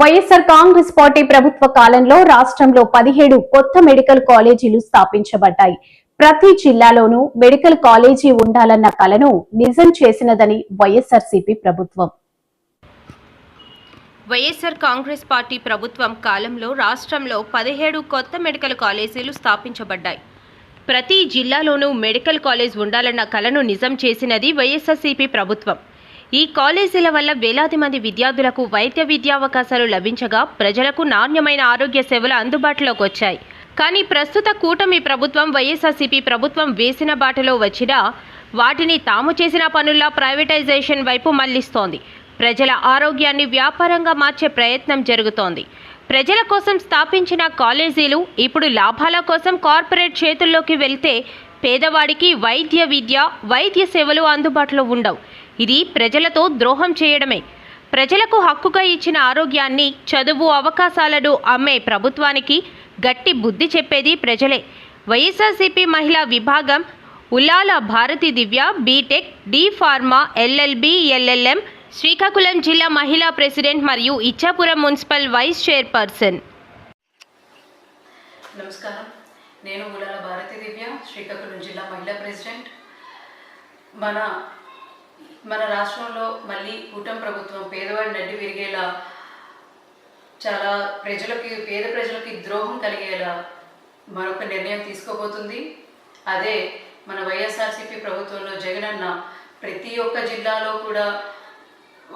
YSR Congress party ప్రభుత్వ కాలంలో రాష్ట్రంలో పదిహేడు కొత్త మెడికల్ కాలేజీలు స్థాపించబడ్డాయి. ప్రతి జిల్లాలోనూ మెడికల్ కాలేజీ ఉండాలన్న కలను నిజం చేసినదని వైఎస్ఆర్సీపీ ప్రభుత్వం. వైఎస్ఆర్ కాంగ్రెస్ పార్టీ ప్రభుత్వం కాలంలో రాష్ట్రంలో పదిహేడు కొత్త మెడికల్ కాలేజీలు స్థాపించబడ్డాయి. ప్రతి జిల్లాలోనూ మెడికల్ కాలేజ్ ఉండాలన్న కలను నిజం చేసినది వైఎస్ఆర్సీపీ ప్రభుత్వం. ఈ కాలేజీల వల్ల వేలాది మంది విద్యార్థులకు వైద్య విద్యావకాశాలు లభించగా ప్రజలకు నాణ్యమైన ఆరోగ్య సేవలు అందుబాటులోకి వచ్చాయి. కానీ ప్రస్తుత కూటమి ప్రభుత్వం వైఎస్ఆర్సీపీ ప్రభుత్వం వేసిన బాటలో వచ్చినా వాటిని తాము చేసిన పనుల్లో ప్రైవేటైజేషన్ వైపు మళ్ళిస్తోంది. ప్రజల ఆరోగ్యాన్ని వ్యాపారంగా మార్చే ప్రయత్నం జరుగుతోంది. ప్రజల కోసం స్థాపించిన కాలేజీలు ఇప్పుడు లాభాల కోసం కార్పొరేట్ చేతుల్లోకి వెళ్తే పేదవాడికి వైద్య విద్య వైద్య సేవలు అందుబాటులో ఉండవు. ఇది ప్రజలతో ద్రోహం చేయడమే. ప్రజలకు హక్కుగా ఇచ్చిన ఆరోగ్యాన్ని చదువు అవకాశాలను అమ్మే ప్రభుత్వానికి గట్టి బుద్ధి చెప్పేది ప్రజలే. వైఎస్ఆర్సీపీ మహిళా విభాగం Ullala Bharathi Divya BTech D pharma LLB LLM Srikakulam జిల్లా మహిళా ప్రెసిడెంట్ మరియు ఇచ్చాపురం మున్సిపల్ వైస్ చైర్పర్సన్. నమస్కారం. నేను ఉలాల భారతి దివ్య శ్రీకాకుళం జిల్లా మహిళా ప్రెసిడెంట్. మన మన రాష్ట్రంలో మళ్ళీ కూటమి ప్రభుత్వం పేదవాడి నడ్డి విరిగేలా చాలా ప్రజలకి పేద ప్రజలకి ద్రోహం కలిగేలా మరొక నిర్ణయం తీసుకోబోతుంది. అదే మన వైఎస్ఆర్సీపీ ప్రభుత్వంలో జగనన్న ప్రతి ఒక్క జిల్లాలో కూడా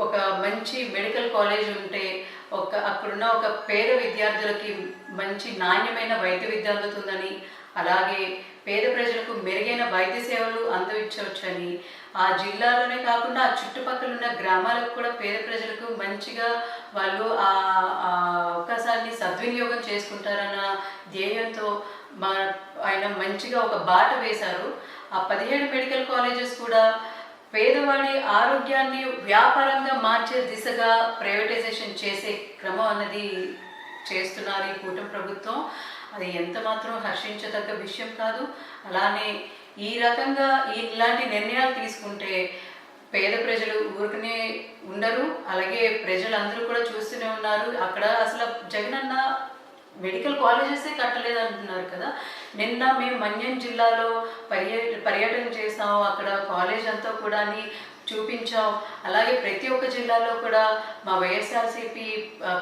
ఒక మంచి మెడికల్ కాలేజ్ ఉంటే ఒక అక్కడున్న ఒక పేద విద్యార్థులకి మంచి నాణ్యమైన వైద్య విద్య అందుతుందని అలాగే పేద ప్రజలకు మెరుగైన వైద్య సేవలు అందించవచ్చని ఆ జిల్లాలోనే కాకుండా ఆ చుట్టుపక్కల ఉన్న గ్రామాలకు కూడా పేద ప్రజలకు మంచిగా వాళ్ళు ఆ అవకాశాన్ని సద్వినియోగం చేసుకుంటారన్న ధ్యేయంతో మా ఆయన మంచిగా ఒక బాట వేశారు. ఆ పదిహేడు మెడికల్ కాలేజెస్ కూడా పేదవాడి ఆరోగ్యాన్ని వ్యాపారంగా మార్చే దిశగా ప్రైవేటైజేషన్ చేసే క్రమం అన్నది చేస్తున్నారు ఈ కూటమి ప్రభుత్వం. అది ఎంత మాత్రం హర్షించదగ్గ విషయం కాదు. అలానే ఈ రకంగా ఈ- ఇలాంటి నిర్ణయాలు తీసుకుంటే పేద ప్రజలు ఊరికనే ఉండరు. అలాగే ప్రజలందరూ కూడా చూస్తూనే ఉన్నారు. అక్కడ అసలు జగనన్న మెడికల్ కాలేజెసే కట్టలేదు అంటున్నారు కదా. నిన్న మేము మన్యం జిల్లాలో పర్య పర్యటన చేసాము అక్కడ కాలేజ్ అంతా కూడా చూపించాం. అలాగే ప్రతి ఒక్క జిల్లాలో కూడా మా వైఎస్ఆర్సీపీ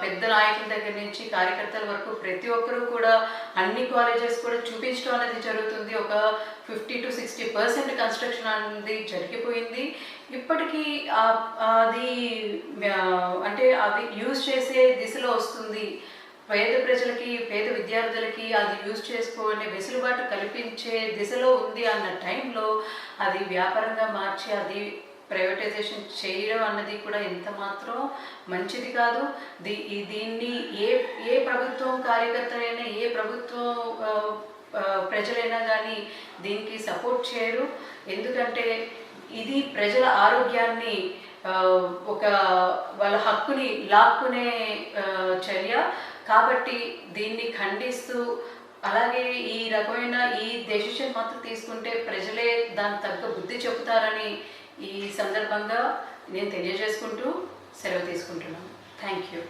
పెద్ద నాయకుల దగ్గర నుంచి కార్యకర్తల వరకు ప్రతి ఒక్కరూ కూడా అన్ని కాలేజెస్ కూడా చూపించడం అనేది జరుగుతుంది. ఒక fifty to sixty percent construction అనేది జరిగిపోయింది. ఇప్పటికీ అది అంటే అది యూజ్ చేసే దిశలో వస్తుంది. పేద ప్రజలకి పేద విద్యార్థులకి అది యూజ్ చేసుకునే వెసులుబాటు కల్పించే దిశలో ఉంది అన్న టైంలో అది వ్యాపారంగా మార్చి అది ప్రైవేటైజేషన్ చేయడం అన్నది కూడా ఎంత మాత్రం మంచిది కాదు. దీ దీన్ని ఏ ఏ ప్రభుత్వం కార్యకర్తలైనా ఏ ప్రభుత్వం ప్రజలైనా కానీ దీనికి సపోర్ట్ చేయరు. ఎందుకంటే ఇది ప్రజల ఆరోగ్యాన్ని ఒక వాళ్ళ హక్కుని లాక్కునే చర్య. కాబట్టి దీన్ని ఖండిస్తూ అలాగే ఈ రకమైన ఈ డెసిషన్ మాత్రం తీసుకుంటే ప్రజలే దాని తగ్గ బుద్ధి చెబుతారని ఈ సందర్భంగా నేను తెలియజేసుకుంటూ సెలవు తీసుకుంటున్నాను. Thank you